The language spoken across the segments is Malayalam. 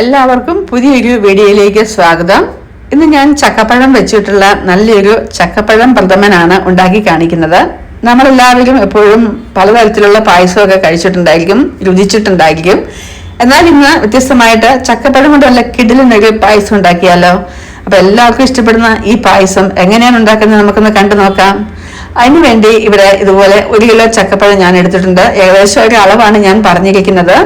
എല്ലാവർക്കും പുതിയൊരു വീഡിയോയിലേക്ക് സ്വാഗതം. ഇന്ന് ഞാൻ ചക്കപ്പഴം വെച്ചിട്ടുള്ള നല്ലൊരു ചക്കപ്പഴം പ്രഥമനാണ് ഉണ്ടാക്കി കാണിക്കുന്നത്. നമ്മളെല്ലാവരും എപ്പോഴും പലതരത്തിലുള്ള പായസമൊക്കെ കഴിച്ചിട്ടുണ്ടായിരിക്കും രുചിച്ചിട്ടുണ്ടായിരിക്കും. എന്നാൽ ഇന്ന് വ്യത്യസ്തമായിട്ട് ചക്കപ്പഴം കൊണ്ടുള്ള കിടിലിനൊരു പായസം ഉണ്ടാക്കിയാലോ? അപ്പൊ എല്ലാവർക്കും ഇഷ്ടപ്പെടുന്ന ഈ പായസം എങ്ങനെയാണ് ഉണ്ടാക്കുന്നത് നമുക്കൊന്ന് കണ്ടു നോക്കാം. അതിനുവേണ്ടി ഇവിടെ ഇതുപോലെ ഒരു കിലോ ചക്കപ്പഴം ഞാൻ എടുത്തിട്ടുണ്ട്. ഏകദേശം ഒരു അളവാണ് ഞാൻ പറഞ്ഞിരിക്കുന്നത്.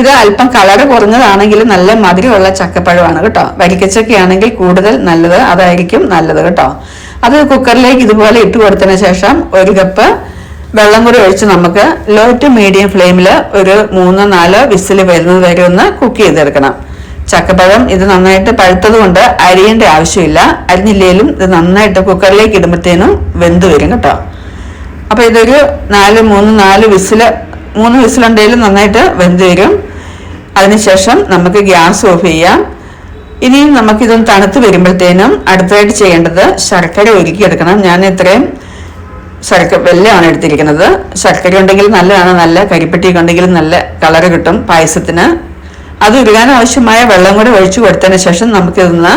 ഇത് അല്പം കളർ കുറഞ്ഞതാണെങ്കിൽ നല്ല മധുരമുള്ള ചക്കപ്പഴമാണ് കേട്ടോ. വരിക്കച്ചക്കയാണെങ്കിൽ കൂടുതൽ നല്ലത് അതായിരിക്കും നല്ലത് കേട്ടോ. അത് കുക്കറിലേക്ക് ഇതുപോലെ ഇട്ട് കൊടുത്തതിന് ശേഷം ഒരു കപ്പ് വെള്ളം കൂടി ഒഴിച്ച് നമുക്ക് ലോ ടു മീഡിയം ഫ്ലെയിമിൽ ഒരു മൂന്നോ നാലോ വിസിൽ വരുന്നത് വരെ ഒന്ന് കുക്ക് ചെയ്തെടുക്കണം. ചക്കപ്പഴം ഇത് നന്നായിട്ട് പഴുത്തത് കൊണ്ട് അരിയേണ്ട ആവശ്യമില്ല. അരിഞ്ഞില്ലേലും ഇത് നന്നായിട്ട് കുക്കറിലേക്ക് ഇടുമ്പോഴത്തേനും വെന്ത് വരും കേട്ടോ. അപ്പൊ ഇതൊരു നാല് മൂന്ന് നാല് വിസിൽ മൂന്ന് വിസിലുണ്ടെങ്കിലും നന്നായിട്ട് വെന്ത് വരും. അതിനുശേഷം നമുക്ക് ഗ്യാസ് ഓഫ് ചെയ്യാം. ഇനിയും നമുക്കിതൊന്ന് തണുത്ത് വരുമ്പോഴത്തേനും അടുത്തതായിട്ട് ചെയ്യേണ്ടത് ശർക്കര ഒരുക്കിയെടുക്കണം ഞാൻ ഇത്രയും ശർക്ക വെല്ലമാണ് എടുത്തിരിക്കുന്നത്. ശർക്കര ഉണ്ടെങ്കിൽ നല്ലതാണ്. നല്ല കരിപ്പെട്ടി ഉണ്ടെങ്കിൽ നല്ല കളറ് കിട്ടും പായസത്തിന്. അത് ഉരുകാൻ ആവശ്യമായ വെള്ളം കൂടി ഒഴിച്ചു കൊടുത്തതിന് ശേഷം നമുക്കിതൊന്ന്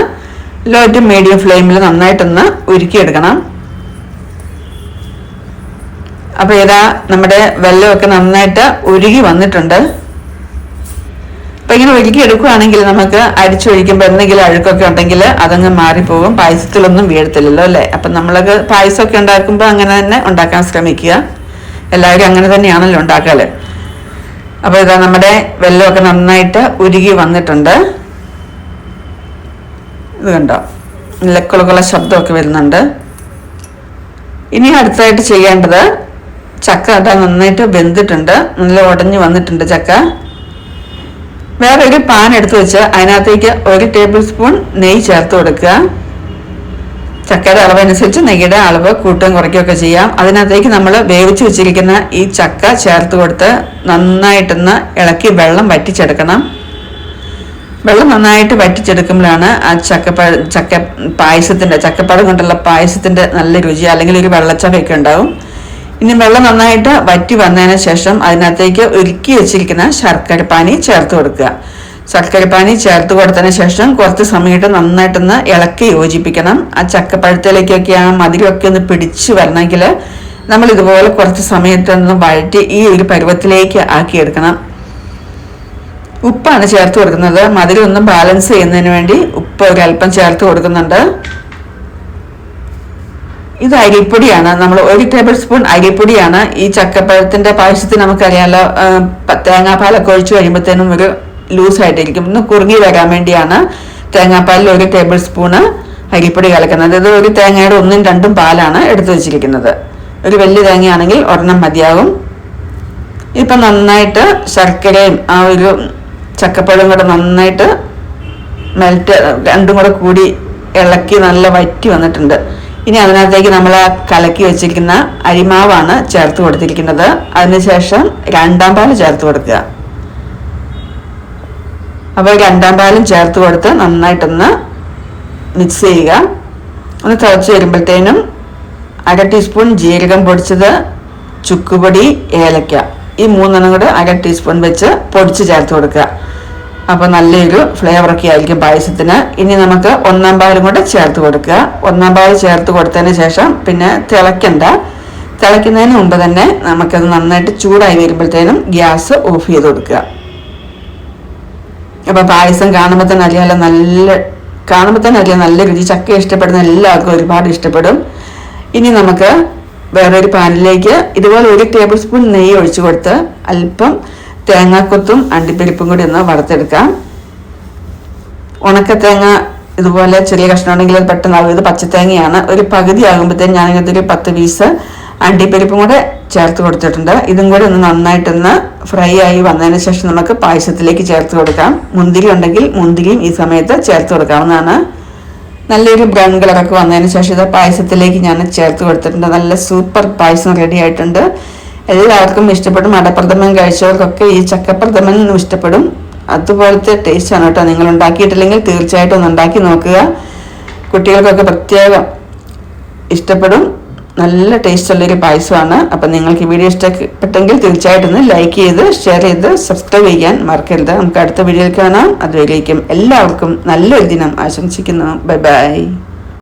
ലോ ടു മീഡിയം ഫ്ലെയിമിൽ നന്നായിട്ടൊന്ന് ഉരുക്കിയെടുക്കണം. അപ്പൊ ഇതാ നമ്മുടെ വെള്ളമൊക്കെ നന്നായിട്ട് ഉരുകി വന്നിട്ടുണ്ട്. അപ്പൊ ഇങ്ങനെ ഒരുക്കി എടുക്കുകയാണെങ്കിൽ നമുക്ക് അടിച്ചൊഴിക്കുമ്പോൾ എന്തെങ്കിലും അഴുക്കൊക്കെ ഉണ്ടെങ്കിൽ അതങ്ങ് മാറിപ്പോകും. പായസത്തിലൊന്നും വീഴത്തില്ലല്ലോ അല്ലേ? അപ്പൊ നമ്മളൊക്കെ പായസമൊക്കെ ഉണ്ടാക്കുമ്പോൾ അങ്ങനെ തന്നെ ഉണ്ടാക്കാൻ ശ്രമിക്കുക. എല്ലാവരും അങ്ങനെ തന്നെയാണല്ലോ ഉണ്ടാക്കാൽ. അപ്പൊ ഇതാ നമ്മുടെ വെള്ളമൊക്കെ നന്നായിട്ട് ഉരുകി വന്നിട്ടുണ്ട്. ഇത് കണ്ടോ? നല്ല കുളകുള ശബ്ദമൊക്കെ വരുന്നുണ്ട്. ഇനി അടുത്തതായിട്ട് ചെയ്യേണ്ടത് ചക്ക കേട്ടോ നന്നായിട്ട് വെന്തിട്ടുണ്ട്. നല്ല ഉടഞ്ഞു വന്നിട്ടുണ്ട് ചക്ക. വേറെ ഒരു പാൻ എടുത്ത് വെച്ച് അതിനകത്തേക്ക് ഒരു ടേബിൾ സ്പൂൺ നെയ്യ് ചേർത്ത് കൊടുക്കുക. ചക്കയുടെ അളവനുസരിച്ച് നെയ്യുടെ അളവ് കൂട്ടുകയും കുറയ്ക്കുകയൊക്കെ ചെയ്യാം. അതിനകത്തേക്ക് നമ്മൾ വേവിച്ച് വെച്ചിരിക്കുന്ന ഈ ചക്ക ചേർത്ത് കൊടുത്ത് നന്നായിട്ടൊന്ന് ഇളക്കി വെള്ളം വറ്റിച്ചെടുക്കണം. വെള്ളം നന്നായിട്ട് വറ്റിച്ചെടുക്കുമ്പോഴാണ് ആ ചക്കപ്പഴ ചക്ക പായസത്തിന്റെ ചക്കപ്പഴം കൊണ്ടുള്ള പായസത്തിന്റെ നല്ല രുചി അല്ലെങ്കിൽ ഒരു വെള്ളച്ചവയൊക്കെ ഉണ്ടാവും. ഇനി വെള്ളം നന്നായിട്ട് വറ്റി വന്നതിന് ശേഷം അതിനകത്തേക്ക് ഒരുക്കി വെച്ചിരിക്കുന്ന ശർക്കരപ്പാനി ചേർത്ത് കൊടുക്കുക. ശർക്കരപ്പാനി ചേർത്ത് കൊടുത്തതിന് ശേഷം കുറച്ച് സമയത്ത് നന്നായിട്ടൊന്ന് ഇളക്കി യോജിപ്പിക്കണം. ആ ചക്കപ്പഴത്തിലേക്കൊക്കെ ആ മധുരമൊക്കെ ഒന്ന് പിടിച്ചു വരണമെങ്കിൽ നമ്മൾ ഇതുപോലെ കുറച്ച് സമയത്തൊന്ന് വഴറ്റി ഈ ഒരു പരുവത്തിലേക്ക് ആക്കിയെടുക്കണം ഉപ്പാണ് ചേർത്ത് കൊടുക്കുന്നത്. മധുരം ഒന്ന് ബാലൻസ് ചെയ്യുന്നതിന് വേണ്ടി ഉപ്പ് ഒരല്പം ചേർത്ത് കൊടുക്കുന്നുണ്ട്. ഇത് അരിപ്പൊടിയാണ്. നമ്മൾ ഒരു ടേബിൾ സ്പൂൺ അരിപ്പൊടിയാണ്. ഈ ചക്കപ്പഴത്തിന്റെ പായസത്തിൽ നമുക്കറിയാമല്ലോ തേങ്ങാപ്പാലൊക്കെ ഒഴിച്ച് കഴിയുമ്പോഴത്തേനും ഒരു ലൂസായിട്ടിരിക്കും. ഒന്ന് കുറുങ്ങി വരാൻ വേണ്ടിയാണ് തേങ്ങാപ്പാലിൽ ഒരു ടേബിൾ സ്പൂണ് അരിപ്പൊടി കലക്കുന്നത്. ഇത് ഒരു തേങ്ങയുടെ ഒന്നും രണ്ടും പാലാണ് എടുത്തു വെച്ചിരിക്കുന്നത്. ഒരു വലിയ തേങ്ങയാണെങ്കിൽ ഒരെണ്ണം മതിയാകും. ഇപ്പൊ നന്നായിട്ട് ശർക്കരയും ആ ഒരു ചക്കപ്പഴം കൂടെ നന്നായിട്ട് മെൽറ്റ് രണ്ടും കൂടെ കൂടി ഇളക്കി നല്ല വറ്റി വന്നിട്ടുണ്ട്. ഇനി അതിനകത്തേക്ക് നമ്മൾ കലക്കി വെച്ചിരിക്കുന്ന അരിമാവാണ് ചേർത്ത് കൊടുത്തിരിക്കുന്നത്. അതിനുശേഷം രണ്ടാം പാൽ ചേർത്ത് കൊടുക്കുക. അപ്പോൾ രണ്ടാം പാലും ചേർത്ത് കൊടുത്ത് നന്നായിട്ടൊന്ന് മിക്സ് ചെയ്യുക. ഒന്ന് തിളച്ച് വരുമ്പോഴത്തേനും അര ടീസ്പൂൺ ജീരകം പൊടിച്ചത് ചുക്കുപൊടി ഏലക്ക. ഈ മൂന്നെണ്ണം കൂടെ അര ടീസ്പൂൺ വെച്ച് പൊടിച്ച് ചേർത്ത് കൊടുക്കുക. അപ്പോൾ നല്ലൊരു ഫ്ലേവറൊക്കെ ആയിരിക്കും പായസത്തിന്. ഇനി നമുക്ക് ഒന്നാം പാലും കൂടെ ചേർത്ത് കൊടുക്കുക. ഒന്നാം പാൽ ചേർത്ത് കൊടുത്തതിന് ശേഷം പിന്നെ തിളയ്ക്കണ്ട. തിളയ്ക്കുന്നതിന് മുമ്പ് തന്നെ നമുക്കത് നന്നായിട്ട് ചൂടായി വരുമ്പോഴത്തേനും ഗ്യാസ് ഓഫ് ചെയ്ത് കൊടുക്കുക. അപ്പൊ പായസം കാണുമ്പോൾ തന്നെ അറിയാലോ നല്ല കാണുമ്പോൾ തന്നെ അറിയാം നല്ല രുചി ചക്ക ഇഷ്ടപ്പെടുന്ന എല്ലാവർക്കും ഒരുപാട് ഇഷ്ടപ്പെടും. ഇനി നമുക്ക് വേറൊരു പാനിലേക്ക് ഇതുപോലെ ഒരു ടേബിൾ സ്പൂൺ നെയ്യ് ഒഴിച്ചു കൊടുത്ത് അല്പം തേങ്ങാക്കൊത്തും അണ്ടിപ്പരിപ്പും കൂടി ഒന്ന് വറുത്തെടുക്കാം. ഉണക്ക തേങ്ങ ഇതുപോലെ ചെറിയ കഷ്ണം ഉണ്ടെങ്കിൽ അത് പെട്ടെന്നാകും ഇത് പച്ചത്തേങ്ങയാണ്. ഒരു പകുതി ആകുമ്പോഴത്തേക്കും ഒരു പത്ത് പീസ് അണ്ടിപ്പരിപ്പും കൂടെ ചേർത്ത് കൊടുത്തിട്ടുണ്ട്. ഇതും കൂടെ ഒന്ന് നന്നായിട്ടൊന്ന് ഫ്രൈ ആയി വന്നതിന് ശേഷം നമുക്ക് പായസത്തിലേക്ക് ചേർത്ത് കൊടുക്കാം. മുന്തിരി ഉണ്ടെങ്കിൽ മുന്തിരിയും ഈ സമയത്ത് ചേർത്ത് കൊടുക്കാവുന്നതാണ്. നല്ലൊരു ബ്രൗൺ കളറൊക്കെ വന്നതിന് ശേഷം ഇത് പായസത്തിലേക്ക് ഞാൻ ചേർത്ത് കൊടുത്തിട്ടുണ്ട്. നല്ല സൂപ്പർ പായസം റെഡി ആയിട്ടുണ്ട്. എല്ലാവർക്കും ഇഷ്ടപ്പെടും. അടപ്രഥമൻ കഴിച്ചവർക്കൊക്കെ ഈ ചക്കപ്രഥമൻ ഇഷ്ടപ്പെടും. അതുപോലത്തെ ടേസ്റ്റ് ആണ് കേട്ടോ നിങ്ങൾ ഉണ്ടാക്കിയിട്ടില്ലെങ്കിൽ തീർച്ചയായിട്ടും ഒന്ന് ഉണ്ടാക്കി നോക്കുക. കുട്ടികൾക്കൊക്കെ പ്രത്യേകം ഇഷ്ടപ്പെടും. നല്ല ടേസ്റ്റ് ഉള്ളൊരു പായസമാണ്. അപ്പം നിങ്ങൾക്ക് ഈ വീഡിയോ ഇഷ്ടപ്പെട്ടെങ്കിൽ തീർച്ചയായിട്ടും ഒന്ന് ലൈക്ക് ചെയ്ത് ഷെയർ ചെയ്ത് സബ്സ്ക്രൈബ് ചെയ്യാൻ മറക്കരുത്. നമുക്ക് അടുത്ത വീഡിയോയിൽ കാണാം. അതുവരേക്കും എല്ലാവർക്കും നല്ലൊരു ദിനം ആശംസിക്കുന്നു. Bye bye